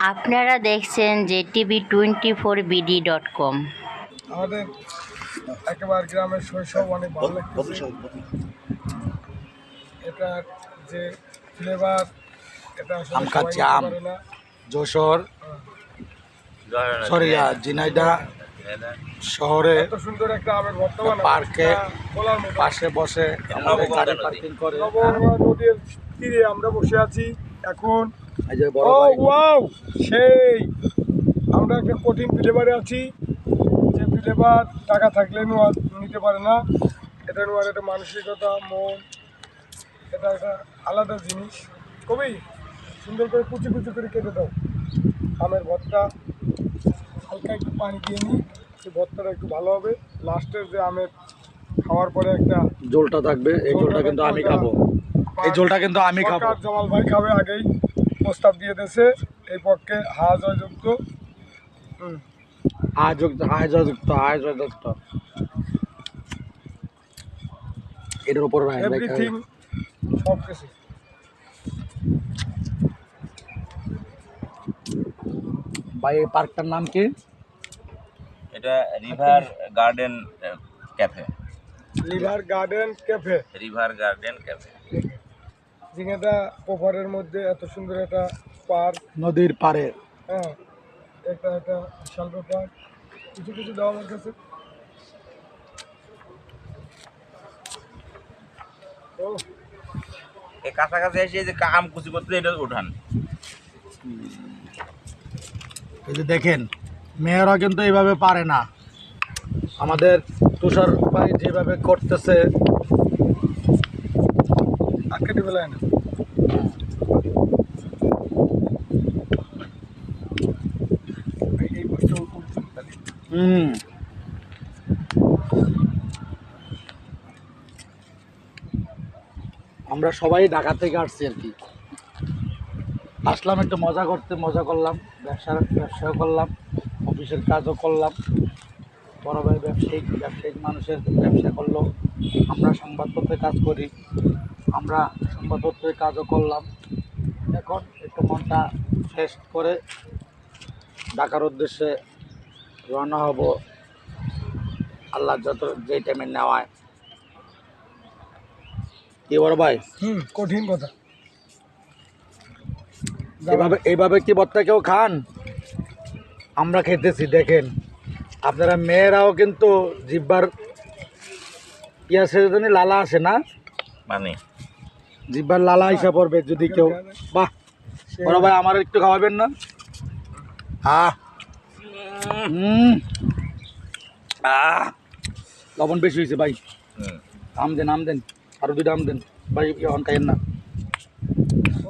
আপনারা দেখছেন যে TV twenty four BD dot com. আমাদের একেবারে গ্রামের শৈশব অনেক ভালো লাগতেছে এটা যে ফ্লেভার এটা আম। যশোর সরি ঝিনাইদা শহরে এত সুন্দর একটা আমের ভর্তা পার্কে। পাশে বসে আমাদের গাড়ি পার্কিং করে। নদীর তীরে আমরা বসে আছি। এখন ও ওয়াও সেই। আমরা একটা কঠিন ফ্লেভারে আছি। যে ফ্লেভার টাকা থাকলে নেওয়া নিতে পারে না। এটা নেওয়ার একটা মানসিকতা মন এটা একটা আলাদা জিনিস। কবি সুন্দর করে কুচি কুচি করে কেটে দাও। আমের ভর্তা হালকা একটু পানি দিয়ে নিই সেই ভর্তাটা একটু ভালো হবে। লাস্টের যে আমের খাওয়ার পরে একটা জোলটা থাকবে এই জোলটা কিন্তু আমি খাব। এই জোলটা কিন্তু আমি খাব। জমাল ভাই খাবে আগেই। প্রস্তাব দিয়ে দিয়েছে এই পক্ষে হা জয়যুক্ত। হুম। আয়োযুক্ত আয়োযুক্ত আয়োযুক্ত এটার উপর রাখবে এভরিথিং সব কিছু। ভাই এই পার্কটার নাম কি? এটা river garden cafe liver garden cafe river garden cafe জিঙেদা পোপারের মধ্যে এত সুন্দর একটা পার্ক নদীর পাড়ে। হ্যাঁ একটা একটা বিশাল ব্যাপার কিছু কিছু দেওয়া আমার কাছে ও। এই কাছাকাছি এসে যে আম কুচি করতে এটা উঠান। এই যে দেখেন মেয়েরা কিন্তু এইভাবে পারে না। আমাদের তুষার ভাই যেভাবে করতেছে হুম। আমরা সবাই ঢাকা থেকে আসছি আর কি। আসলাম একটু মজা করতে, মজা করলাম, ব্যবসা, ব্যবসাও করলাম, অফিসের কাজও করলাম। বড় ভাই ব্যবসায়িক ব্যবসায়িক মানুষের ব্যবসা করল। আমরা সংবাদপত্রে কাজ করি। আমরা সংবাদপত্রের কাজও করলাম। এখন একটু মনটা ফ্রেশ করে ঢাকার উদ্দেশ্যে রওনা হব। আল্লাহ যত যে টাইমে নেওয়ায়। কি বড় ভাই? হুম কঠিন কথা। এইভাবে এইভাবে কি বত্তা কেউ খান? আমরা খেতেছি দেখেন। আপনারা মেয়েরাও কিন্তু জিব্বার ইয়া সেজন্য লালা আসে না? মানে? জিব্বার লালা হিসাব পড়বে যদি কেউ। বাহ বড় ভাই আমার একটু খাওয়াবেন না? আহ হুম। আহ লবণ বেশি হয়েছে ভাই। আম দেন আম দেন আরও দুইটা আম দেন। ভাই এখন খাইয়েন না।